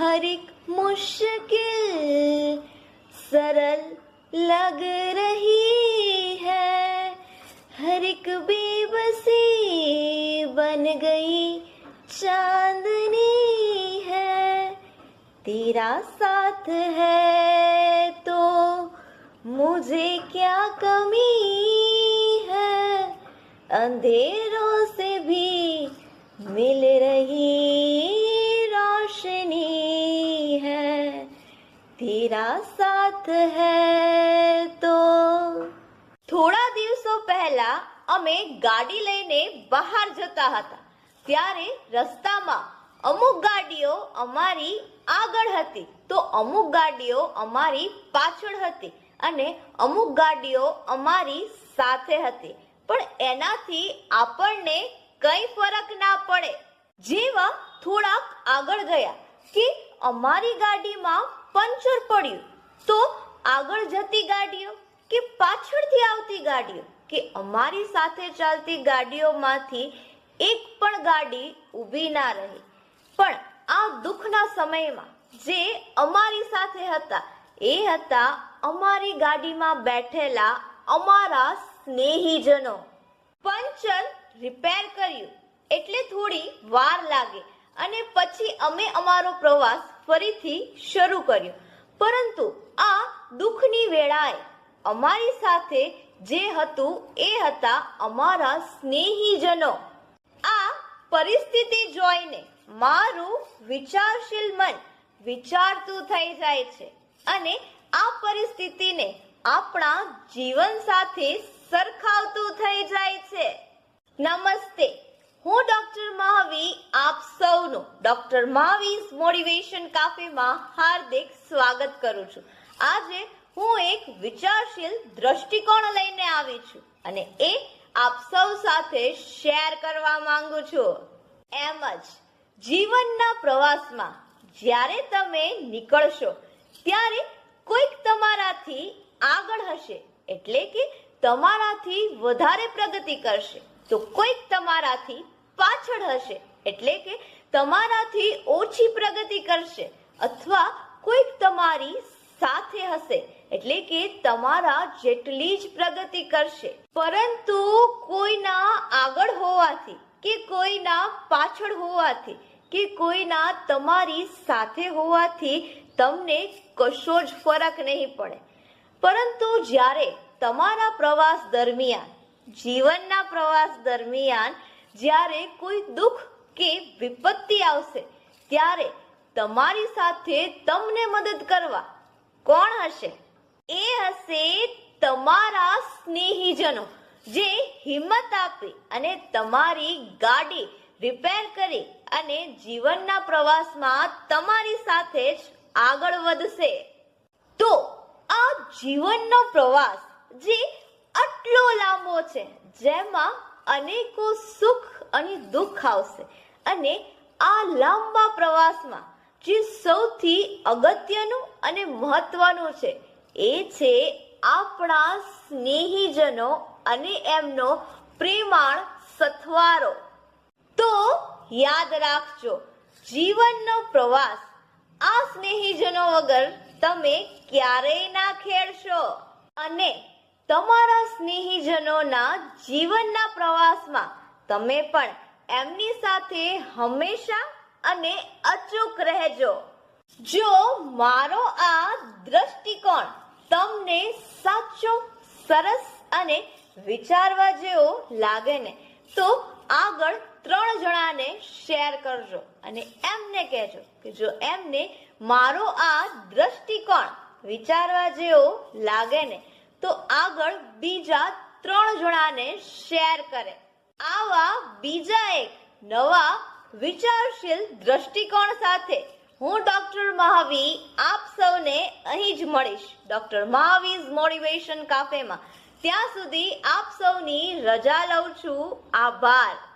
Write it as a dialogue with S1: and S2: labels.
S1: हर एक मुश्किल सरल लग रही है। हर एक बेबसी बन गई चांदनी है। तेरा साथ है तो मुझे क्या कमी है? अंधेरों પહેલા અમે ગાડી લઈને બહાર જતા હતા. ત્યારે રસ્તામાં અમુક ગાડીઓ અમારી આગળ હતી. તો અમુક ગાડીઓ અમારી પાછળ હતી અને અમુક ગાડીઓ અમારી સાથે હતી. પણ એનાથી આપણને કઈ ફરક ના પડે. જેવા થોડાક આગળ ગયા કે અમારી ગાડીમાં પંચર પડ્યું. તો આગળ જતી ગાડીઓ કે પાછળથી આવતી ગાડીઓ? કે અમારી સાથે ચાલતી ગાડીઓમાંથી એક પણ ગાડી ઊભી ના રહી. પણ આ દુઃખના સમયમાં જે અમારી સાથે હતા, એ હતા અમારી ગાડીમાં બેઠેલા અમારા સ્નેહીજનો. પંચર રિપેર કર્યું, એટલે થોડી વાર લાગે અને પછી અમે અમારો પ્રવાસ ફરીથી શરૂ કર્યો. પરંતુ આ દુઃખની વેળાએ અમારી સાથે જે હતું એ હતા અમારા સ્નેહીજનો. આ પરિસ્થિતિ જોઈને મારું વિચારશીલ મન વિચારતું થઈ જાય છે અને આ પરિસ્થિતિને આપણા જીવન સાથે સરખાવતું થઈ જાય છે. નમસ્તે, હું ડોક્ટર મહાવી આપ સૌનું ડોક્ટર મહાવીસ મોટિવેશન કાફેમાં હાર્દિક સ્વાગત કરું છું. આજે હું એક વિચારશીલ દ્રષ્ટિકોણ લઈને આવી છું અને એ આપ સૌ સાથે શેર કરવા માંગુ છું. એમ જ, જીવનના પ્રવાસમાં જ્યારે તમે નીકળશો, ત્યારે કોઈક તમારાથી આગળ હશે, એટલે કે તમારાથી વધારે પ્રગતિ કરશે. તો કોઈક તમારાથી પાછળ હશે, એટલે કે તમારાથી ઓછી પ્રગતિ કરશે, અથવા કોઈક તમારી સાથે હશે એટલે કે તમારા જેટલી જ પ્રગતિ કરશે. પરંતુ કોઈના આગળ હોવાથી કે કોઈના પાછળ હોવાથી કે કોઈના તમારી સાથે હોવાથી તમને કશો જ ફરક નહીં પડે. પરંતુ જ્યારે તમારા પ્રવાસ દરમિયાન, જીવનના પ્રવાસ દરમિયાન જ્યારે કોઈ દુઃખ કે વિપત્તિ આવશે, ત્યારે તમારી સાથે તમને મદદ કરવા કોણ હશે? એ હશે તમારા સ્નેહીજનો, જે હિંમત આપી અને તમારી ગાડી રિપેર કરી અને જીવનના પ્રવાસમાં તમારી સાથે જ આગળ વધશે. તો આ જીવનનો પ્રવાસ જે આટલો લાંબો છે, જેમાં અનેકો સુખ અને દુઃખ આવશે અને આ લાંબા પ્રવાસમાં જે સૌથી અગત્યનું અને મહત્વનું છે, એ છે આપણા સ્નેહીજનો અને એમનો પ્રેમાળ સથવારો. તો યાદ રાખજો, જીવનનો પ્રવાસ આ સ્નેહીજનો વગર તમે ક્યારેય ના ખેડશો. અને તમારા સ્નેહીજનોના જીવનના પ્રવાસમાં તમે પણ એમની સાથે હંમેશા અને અચૂક રહેજો. જો મારો આ દ્રષ્ટિકોણ તમને સાચો, સરસ અને વિચારવા જેવો લાગે ને, તો આગળ ત્રણ જણાને શેર કરજો અને એમને કહેજો કે જો એમને મારો આ દ્રષ્ટિકોણ વિચારવા જેવો લાગે ને, તો આગળ બીજા ત્રણ જણાને શેર કરે. આવા બીજા એક નવા વિચારશીલ દ્રષ્ટિકોણ સાથે હું ડોક્ટર મહાવી આપ સૌને અહીં જ મળીશ. ડોક્ટર મહાવીઝ મોટિવેશન કાફેમાં ત્યાં સુધી આપ સૌની રજા લઉં છું. આભાર.